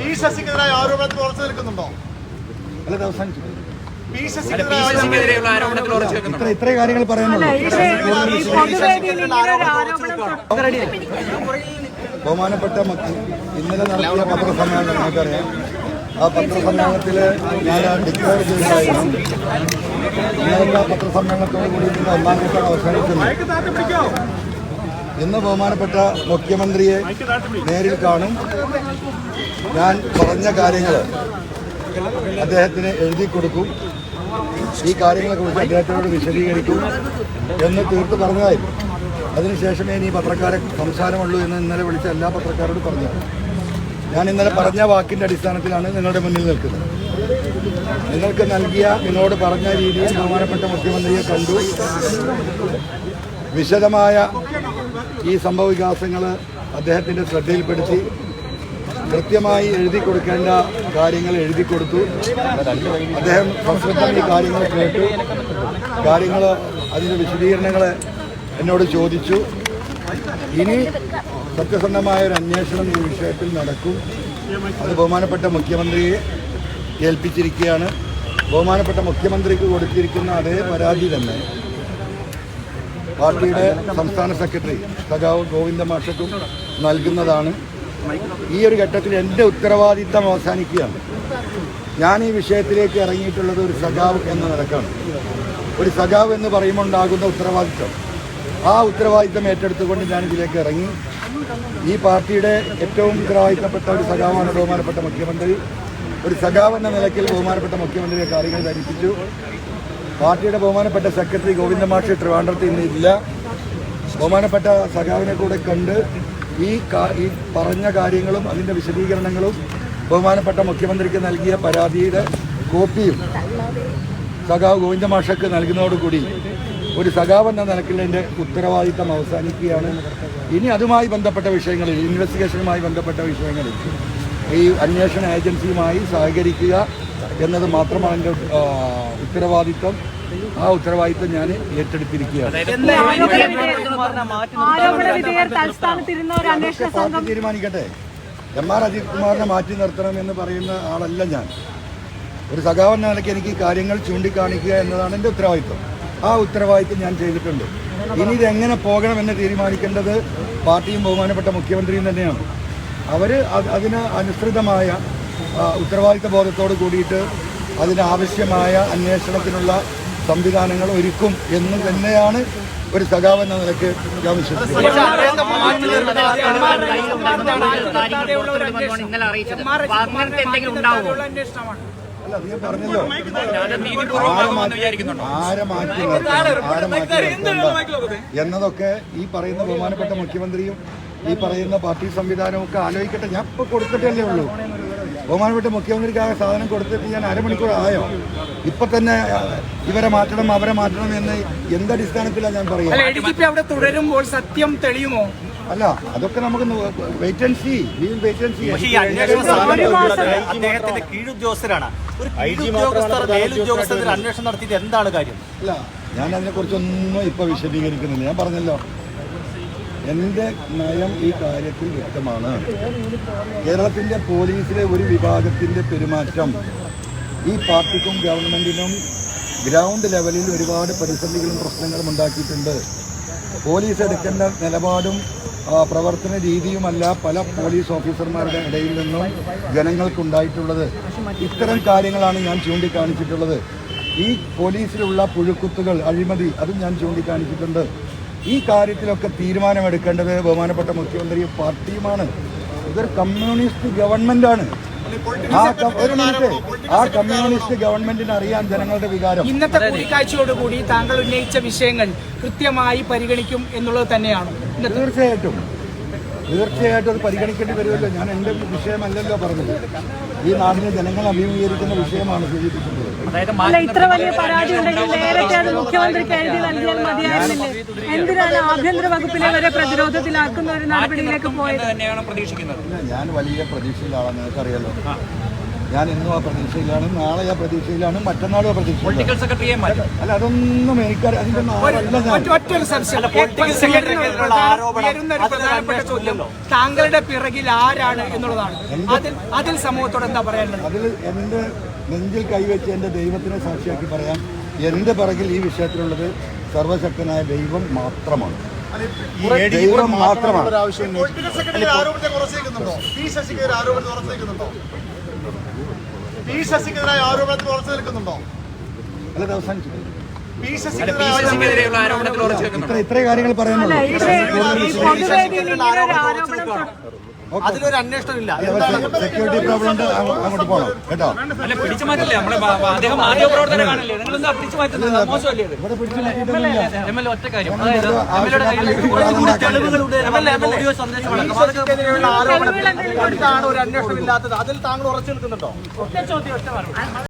P ശശിക്കെതിരായ ആരോപണത്തിൽ ഉറച്ചു നിൽക്കുന്നുണ്ടോ? അല്ല ഇത് അവസാനിച്ചു. പി പി ശശിക്കെതിരായ ശശിക്കെതിരെയുള്ള ആരോപണത്തിൽ ഉറച്ചു വെക്കുന്നുണ്ടോ ഇത്ര കാര്യങ്ങൾ പറയാനുള്ളൂ. ബഹുമാനപ്പെട്ട മക്കൾ ഇന്നലെ നടത്തിയ പത്രസമ്മേളനം നമുക്കറിയാം. ആ പത്രസമ്മേളനത്തിൽ ഞാൻ ഡിക്ലെയർ ചെയ്തായിരുന്നു ഇന്നലെ പത്രസമ്മേളനത്തോടു കൂടി ഒന്നാം ഘട്ടം അവസാനിക്കുന്നു. ഇന്ന് ബഹുമാനപ്പെട്ട മുഖ്യമന്ത്രിയെ നേരിൽ കാണും. ഞാൻ പറഞ്ഞ കാര്യങ്ങൾ അദ്ദേഹത്തിന് എഴുതി കൊടുക്കും. ഈ കാര്യങ്ങളെക്കുറിച്ച് അദ്ദേഹത്തിനോട് വിശദീകരിക്കും എന്ന് തീർത്ത് പറഞ്ഞതായിരുന്നു. അതിനുശേഷമേ ഇനി പത്രക്കാരെ സംസാരമുള്ളൂ എന്ന് ഇന്നലെ വിളിച്ച എല്ലാ പത്രക്കാരോടും പറഞ്ഞു ഞാൻ ഇന്നലെ പറഞ്ഞ വാക്കിന്റെ അടിസ്ഥാനത്തിലാണ് നിങ്ങളുടെ മുന്നിൽ നിൽക്കുന്നത്. നിങ്ങൾക്ക് നൽകിയ നിങ്ങളോട് പറഞ്ഞ രീതിയിൽ ബഹുമാനപ്പെട്ട മുഖ്യമന്ത്രിയെ കണ്ടു. വിശദമായ ഈ സംഭവ വികാസങ്ങൾ അദ്ദേഹത്തിന്റെ ശ്രദ്ധയിൽപ്പെടുത്തി കൃത്യമായി എഴുതി കൊടുക്കേണ്ട കാര്യങ്ങൾ എഴുതി കൊടുത്തു. അദ്ദേഹം സംസ്കൃതം ഈ കാര്യങ്ങൾ കേട്ടു. കാര്യങ്ങൾ അതിന്റെ വിശദീകരണങ്ങൾ എന്നോട് ചോദിച്ചു. ഇനി സത്യസന്ധമായ ഒരു അന്വേഷണം ഈ വിഷയത്തിൽ നടക്കും. അത് ബഹുമാനപ്പെട്ട മുഖ്യമന്ത്രിയെ ഏൽപ്പിച്ചിരിക്കുകയാണ്. ബഹുമാനപ്പെട്ട മുഖ്യമന്ത്രിക്ക് കൊടുത്തിരിക്കുന്ന അതേ പരാതി തന്നെ പാർട്ടിയുടെ സംസ്ഥാന സെക്രട്ടറി സഖാവ് ഗോവിന്ദ മാഷക്കും നൽകുന്നതാണ്. ഈ ഒരു ഘട്ടത്തിൽ എന്റെ ഉത്തരവാദിത്തം അവസാനിക്കുകയാണ്. ഞാൻ ഈ വിഷയത്തിലേക്ക് ഇറങ്ങിയിട്ടുള്ളത് ഒരു സഖാവ് എന്ന നിലക്കാണ്. ഒരു സഖാവ് എന്ന് പറയുമ്പോൾ ഉണ്ടാകുന്ന ഉത്തരവാദിത്തം. ആ ഉത്തരവാദിത്തം ഏറ്റെടുത്തുകൊണ്ട് ഞാൻ ഇതിലേക്ക് ഇറങ്ങി. ഈ പാർട്ടിയുടെ ഏറ്റവും ഉത്തരവാദിത്തപ്പെട്ട ഒരു സഖാവാണ് ബഹുമാനപ്പെട്ട മുഖ്യമന്ത്രി. ഒരു സഖാവ് എന്ന നിലയ്ക്ക് ബഹുമാനപ്പെട്ട മുഖ്യമന്ത്രിയെ കാര്യങ്ങൾ ധരിപ്പിച്ചു. പാർട്ടിയുടെ ബഹുമാനപ്പെട്ട സെക്രട്ടറി ഗോവിന്ദ മാഷ് ട്രിവാൻഡ്രത്ത് ഇന്ന് ഇല്ല. ബഹുമാനപ്പെട്ട സഖാവിനെ കൂടെ കണ്ട് ഈ ഈ പറഞ്ഞ കാര്യങ്ങളും അതിന്റെ വിശദീകരണങ്ങളും ബഹുമാനപ്പെട്ട മുഖ്യമന്ത്രിക്ക് നൽകിയ പരാതിയുടെ കോപ്പിയും സഖാവ് ഗോവിന്ദ മാഷക്ക് നൽകുന്നതോടുകൂടി ഒരു സഖാവ് എന്ന നിലക്കിൽ എന്റെ ഉത്തരവാദിത്തം അവസാനിക്കുകയാണ്. ഇനി അതുമായി ബന്ധപ്പെട്ട വിഷയങ്ങളിൽ ഇൻവെസ്റ്റിഗേഷനുമായി ബന്ധപ്പെട്ട വിഷയങ്ങളിൽ ഈ അന്വേഷണ ഏജൻസിയുമായി സഹകരിക്കുക. എന്നത് മാത്രമാണ് എന്റെ ഉത്തരവാദിത്വം. ആ ഉത്തരവാദിത്വം ഞാൻ ഏറ്റെടുത്തിരിക്കുകയാണ് പാർട്ടി തീരുമാനിക്കട്ടെ? എം ആർ അജിത് കുമാറിനെ മാറ്റി നിർത്തണം എന്ന് പറയുന്ന ആളല്ല ഞാൻ. ഒരു സഖാവൻ നിലയ്ക്ക് എനിക്ക് കാര്യങ്ങൾ ചൂണ്ടിക്കാണിക്കുക എന്നതാണ് എന്റെ ഉത്തരവാദിത്വം. ആ ഉത്തരവാദിത്വം ഞാൻ ചെയ്തിട്ടുണ്ട്. ഇനി ഇതെങ്ങനെ എങ്ങനെ പോകണമെന്ന് തീരുമാനിക്കേണ്ടത് പാർട്ടിയും ബഹുമാനപ്പെട്ട മുഖ്യമന്ത്രിയും തന്നെയാണ്. അവർ അതിന് അനുസൃതമായ ഉത്തരവാദിത്ത ബോധത്തോട് കൂടിയിട്ട് അതിനാവശ്യമായ അന്വേഷണത്തിനുള്ള സംവിധാനങ്ങൾ ഒരുക്കും എന്ന് തന്നെയാണ് ഒരു സഖാവ് എന്ന നിലയ്ക്ക് ഞാൻ വിചാരിക്കുന്നുണ്ടോ ആരെ മാറ്റി ആരെ മാറ്റി എന്നതൊക്കെ ഈ പറയുന്ന ബഹുമാനപ്പെട്ട മുഖ്യമന്ത്രിയും ഈ പറയുന്ന പാർട്ടി സംവിധാനവും ഒക്കെ ആലോചിക്കട്ടെ. ഞാൻ ഇപ്പൊ കൊടുത്തിട്ടല്ലേ ഉള്ളൂ. ബഹുമാനപ്പെട്ട മുഖ്യമന്ത്രിക്ക് ആ സാധനം കൊടുത്തിട്ട് ഞാൻ അരമണിക്കൂർ ആയോ ഇപ്പൊ തന്നെ ഇവരെ മാറ്റണം അവരെ മാറ്റണം എന്ന് എന്തടിസ്ഥാനത്തിലാണ് ഞാൻ പറയുന്നത് അവിടെ തുടരുമ്പോൾ സത്യം തെളിയുമോ? അല്ല അതൊക്കെ നമുക്ക് wait and see wait and see അദ്ദേഹത്തിന്റെ കീഴുദ്യോഗസ്ഥരാണ്. ഒരു കീഴുദ്യോഗസ്ഥർ മേലുദ്യോഗസ്ഥർ അന്വേഷണം നടത്തിയിട്ട് എന്താണ് കാര്യം? അല്ല ഞാൻ അതിനെക്കുറിച്ചൊന്നും ഇപ്പൊ വിശദീകരിക്കുന്നില്ല. ഞാൻ പറഞ്ഞല്ലോ. എന്റെ നയം ഈ കാര്യത്തിൽ വ്യക്തമാണ്. കേരളത്തിന്റെ പോലീസിലെ ഒരു വിഭാഗത്തിന്റെ പെരുമാറ്റം. ഈ പാർട്ടിക്കും ഗവൺമെന്റിനും ഗ്രൗണ്ട് ലെവലിൽ ഒരുപാട് പ്രതിസന്ധികളും പ്രശ്നങ്ങളും ഉണ്ടാക്കിയിട്ടുണ്ട്. പോലീസ് എടുക്കേണ്ട നിലപാടും പ്രവർത്തന രീതിയുമല്ല പല പോലീസ് ഓഫീസർമാരുടെ ഇടയിൽ നിന്നും ജനങ്ങൾക്കുണ്ടായിട്ടുള്ളത്. ഇത്തരം കാര്യങ്ങളാണ് ഞാൻ ചൂണ്ടിക്കാണിച്ചിട്ടുള്ളത്. ഈ പോലീസിലുള്ള പുഴുക്കുത്തുകൾ അഴിമതി അതും ഞാൻ ചൂണ്ടിക്കാണിച്ചിട്ടുണ്ട്. ഈ കാര്യത്തിലൊക്കെ തീരുമാനമെടുക്കേണ്ടത് ബഹുമാനപ്പെട്ട മുഖ്യമന്ത്രിയും പാർട്ടിയുമാണ്. ഇതൊരു കമ്മ്യൂണിസ്റ്റ് ഗവൺമെന്റാണ്. ആ ക- ഒരു മിനിറ്റ്. ആ കമ്മ്യൂണിസ്റ്റ് ഗവൺമെന്റിന് അറിയാൻ ജനങ്ങളുടെ വികാരം. ഇന്നത്തെ കൂടിക്കാഴ്ചയോടുകൂടി താങ്കൾ ഉന്നയിച്ച വിഷയങ്ങൾ കൃത്യമായി പരിഗണിക്കും എന്നുള്ളത് തന്നെയാണ് തീർച്ചയായിട്ടും. തീർച്ചയായിട്ടും അത് പരിഗണിക്കേണ്ടി വരുമല്ലോ. ഞാൻ എന്റെ വിഷയമല്ലല്ലോ പറഞ്ഞത്. ഈ നാടിനെ ജനങ്ങൾ അഭിമുഖീകരിക്കുന്ന വിഷയമാണ് സൂചിപ്പിക്കുന്നത് അതായത് ഇത്ര വലിയ പരാതി ഉണ്ടെങ്കിൽ നേരത്തെ അത് മുഖ്യമന്ത്രിക്ക് എഴുതി നൽകിയാൽ മതിയായിരുന്നില്ലേ? എന്തിനാണ് ആഭ്യന്തര വകുപ്പിനെ വരെ പ്രതിരോധത്തിലാക്കുന്ന ഒരു നടപടിയിലേക്ക് പോയത്? ഞാൻ വലിയ പ്രതീക്ഷയിലാണ് നിങ്ങൾക്കറിയാലോ. ഞാൻ ഇന്നും ആ പ്രതീക്ഷയിലാണ് നാളെ ആ പ്രതീക്ഷയിലാണ് മറ്റന്നാളും ആ സെക്രട്ടറിയെ അല്ല അതൊന്നും എനിക്ക് അതിന്റെ സംശയം താങ്കളുടെ പിറകിൽ ആരാണ് എന്നുള്ളതാണ് അതിൽ അതിൽ സമൂഹത്തോട് എന്താ പറയാനുള്ളത് അതിൽ എന്റെ നെഞ്ചിൽ കൈവച്ച് എന്റെ ദൈവത്തിനെ സാക്ഷിയാക്കി പറയാം എന്റെ പിറകിൽ ഈ വിഷയത്തിലുള്ളത് സർവശക്തനായ ദൈവം മാത്രമാണ് ദൈവം മാത്രമാണ് ആരോപണത്തെ പി പി ശശിക്കെതിരായ ആരോപണത്തിൽ ഉറച്ചു നിൽക്കുന്നുണ്ടോ? അല്ല ഇത് അവസാനിച്ചു. പി അല്ല ശശിക്കെതിരെ പി ശശിക്കെതിരെയുള്ള ആരോപണത്തിൽ ഇത്ര ഇത്രയും കാര്യങ്ങൾ പറയുന്നു പറയാനുള്ളൂ ആരോപണം അതിലൊരു അന്വേഷണം ഇല്ല സെക്യൂരിറ്റി പ്രോബ്ലം ഉണ്ട് അങ്ങോട്ട് പോകണം കേട്ടോ? അല്ല പിടിച്ചു മാറ്റില്ലേ? നമ്മളെ കാണില്ലേ പിടിച്ചു മാറ്റുന്നത് മോശമല്ലേ എം എൽ എ ഒറ്റ കാര്യം. തെളിവുകളുണ്ട് ഓഡിയോ സന്ദേശമാണ്. ഒരു അന്വേഷണം ഇല്ലാത്തത് അതിൽ താങ്കൾ ഉറച്ചു നിൽക്കുന്നുണ്ടോ? ചോദ്യം ഒറ്റ